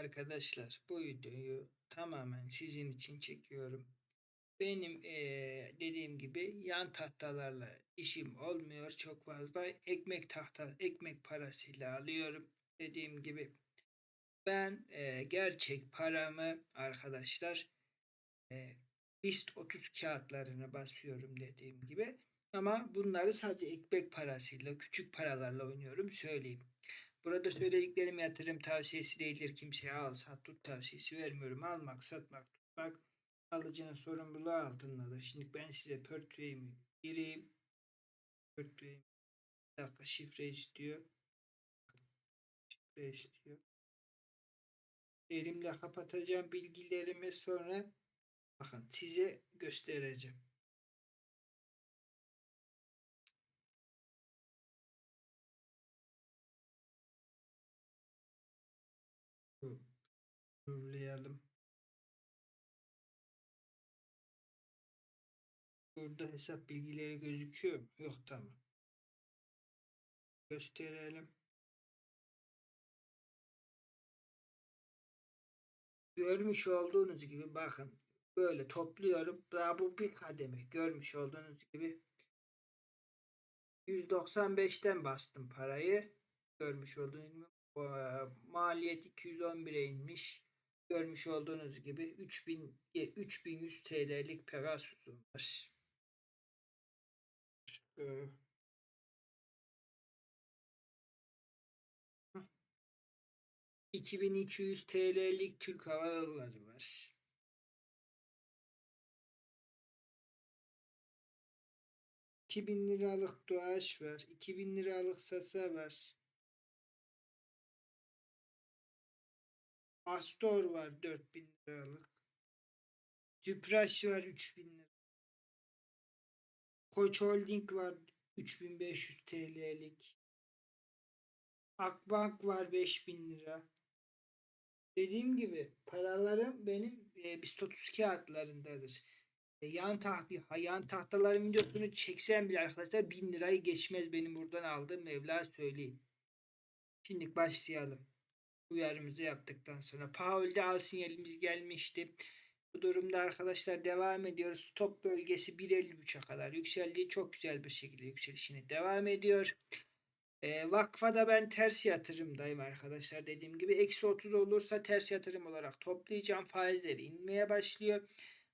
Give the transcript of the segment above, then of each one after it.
Arkadaşlar bu videoyu tamamen sizin için çekiyorum. Benim eee, dediğim gibi yan tahtalarla işim olmuyor çok fazla. Ekmek tahta, ekmek parasıyla alıyorum. Dediğim gibi ben eee, gerçek paramı arkadaşlar eee BIST 30 kağıtlarına basıyorum dediğim gibi. Ama bunları sadece ekmek parasıyla, küçük paralarla oynuyorum söyleyeyim. Burada söylediklerim yatırım tavsiyesi değildir. Kimseye al, sat, tut tavsiyesi vermiyorum. Almak, satmak, tutmak alıcının sorumluluğu altındadır. Şimdi ben size portföyümü gireyim. Portföyüm. Bir dakika şifre istiyor. Şifre istiyor. Elimle kapatacağım bilgilerimi sonra bakın size göstereceğim. Durlayalım. Burada hesap bilgileri gözüküyor mu? Yok tamam. Gösterelim. Görmüş olduğunuz gibi bakın böyle topluyorum. Daha bu bir kademe. Görmüş olduğunuz gibi 195'ten bastım parayı. Görmüş olduğunuz gibi eee, maliyet 211'e inmiş. Görmüş olduğunuz gibi 3000 e, 3100 TL'lik Pegasus'um var. Ee, hıh. 2200 TL'lik Türk Hava Yolları var. bin liralık Doğaç var. 2000 liralık Sasa var. Astor var 4000 liralık. Tüpraş var 3000 lira. Koç Holding var 3500 TL'lik. Akbank var 5000 lira. Dediğim gibi paralarım benim e, BIST 30 kağıtlarındadır. E, yan taht yan tahtaların videosunu çeksem bile arkadaşlar 1000 lirayı geçmez benim buradan aldığım mevla söyleyeyim. Şimdi başlayalım. Uyarımızı yaptıktan sonra Paul'de al sinyalimiz gelmişti. Bu durumda arkadaşlar devam ediyoruz. Stop bölgesi 1.53'e kadar yükseldiği çok güzel bir şekilde yükselişine devam ediyor. E, vakfada ben ters yatırımdayım arkadaşlar. Dediğim gibi eksi 30 olursa ters yatırım olarak toplayacağım. Faizleri inmeye başlıyor.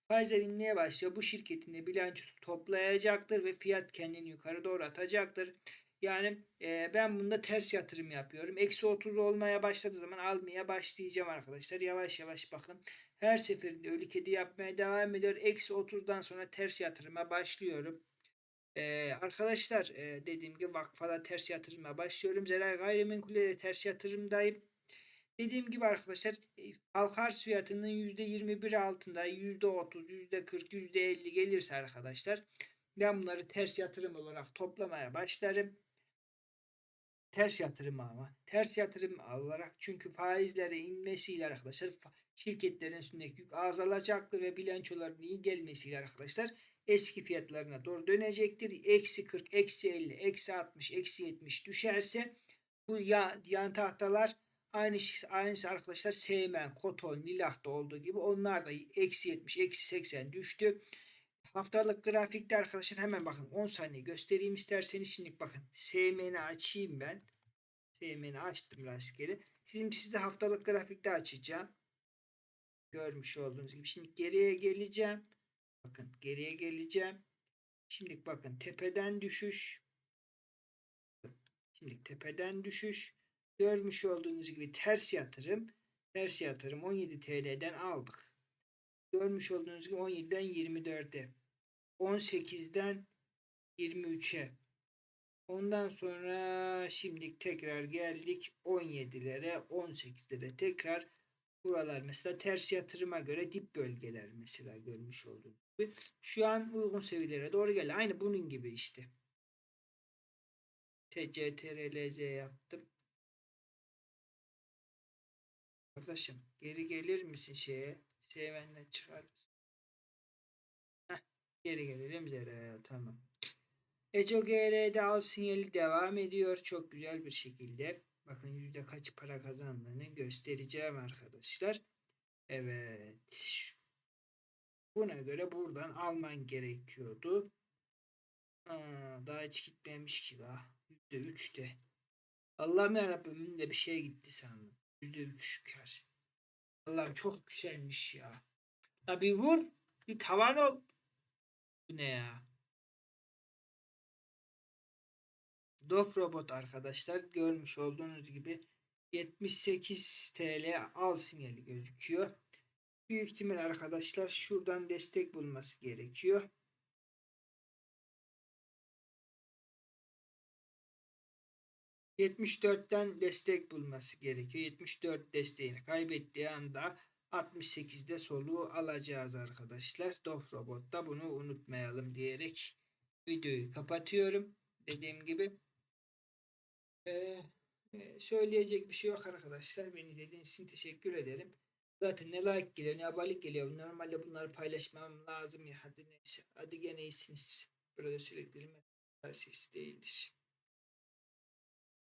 Faizler inmeye başlıyor. Bu şirketin de bilançosu toplayacaktır ve fiyat kendini yukarı doğru atacaktır. Yani e, ben bunda ters yatırım yapıyorum. Eksi 30 olmaya başladığı zaman almaya başlayacağım arkadaşlar. Yavaş yavaş bakın. Her seferinde ölü kedi yapmaya devam ediyor. Eksi 30'dan sonra ters yatırıma başlıyorum. Ee, arkadaşlar e, dediğim gibi vakfada ters yatırıma başlıyorum. Zera gayrimenkulde de ters yatırımdayım. Dediğim gibi arkadaşlar halka arz fiyatının %21 altında %30, %40, %50 gelirse arkadaşlar ben bunları ters yatırım olarak toplamaya başlarım. Ters yatırım ama. Ters yatırım olarak çünkü faizlere inmesiyle arkadaşlar şirketlerin üstündeki yük azalacaktır ve bilançoların iyi gelmesiyle arkadaşlar eski fiyatlarına doğru dönecektir. Eksi 40, eksi 50, eksi 60, eksi 70 düşerse bu yan, yan tahtalar aynı aynısı arkadaşlar Seymen, Koton, Nilah'ta olduğu gibi onlar da eksi 70, eksi 80 düştü. Haftalık grafikte arkadaşlar hemen bakın 10 saniye göstereyim isterseniz. Şimdi bakın SMN'i açayım ben. SMN'i açtım rastgele. Sizin size haftalık grafikte açacağım. Görmüş olduğunuz gibi. Şimdi geriye geleceğim. Bakın geriye geleceğim. Şimdi bakın tepeden düşüş. Şimdi tepeden düşüş. Görmüş olduğunuz gibi ters yatırım. Ters yatırım 17 TL'den aldık. Görmüş olduğunuz gibi 17'den 24'e. 18'den 23'e. Ondan sonra şimdi tekrar geldik 17'lere 18'lere tekrar buralar mesela ters yatırıma göre dip bölgeler mesela görmüş olduğunuz gibi. Şu an uygun seviyelere doğru geldi. Aynı bunun gibi işte. TCTRLZ yaptım. Arkadaşım geri gelir misin şeye? Sevenden çıkar? Geri gelelim Zera'ya. Tamam. Eco GR'de al sinyali devam ediyor. Çok güzel bir şekilde. Bakın yüzde kaç para kazandığını göstereceğim arkadaşlar. Evet. Buna göre buradan alman gerekiyordu. Aa, daha hiç gitmemiş ki daha. Yüzde üç de. Allah'ım yarabbim de bir şey gitti sandım. Yüzde üç kar. Allah'ım çok güzelmiş ya. Ya bir vur. Bir tavan ol. Bu ne ya? Dof robot arkadaşlar görmüş olduğunuz gibi 78 TL al sinyali gözüküyor. Büyük ihtimal arkadaşlar şuradan destek bulması gerekiyor. ...74'ten destek bulması gerekiyor. 74 desteğini kaybettiği anda 68'de soluğu alacağız arkadaşlar. Dof Robot'ta bunu unutmayalım diyerek videoyu kapatıyorum. Dediğim gibi ee, e, söyleyecek bir şey yok arkadaşlar. Beni izlediğiniz için teşekkür ederim. Zaten ne like geliyor ne abonelik geliyor. Normalde bunları paylaşmam lazım ya. Hadi neyse. Hadi gene iyisiniz. Burada sürekli bilmem tavsiyesi değildir.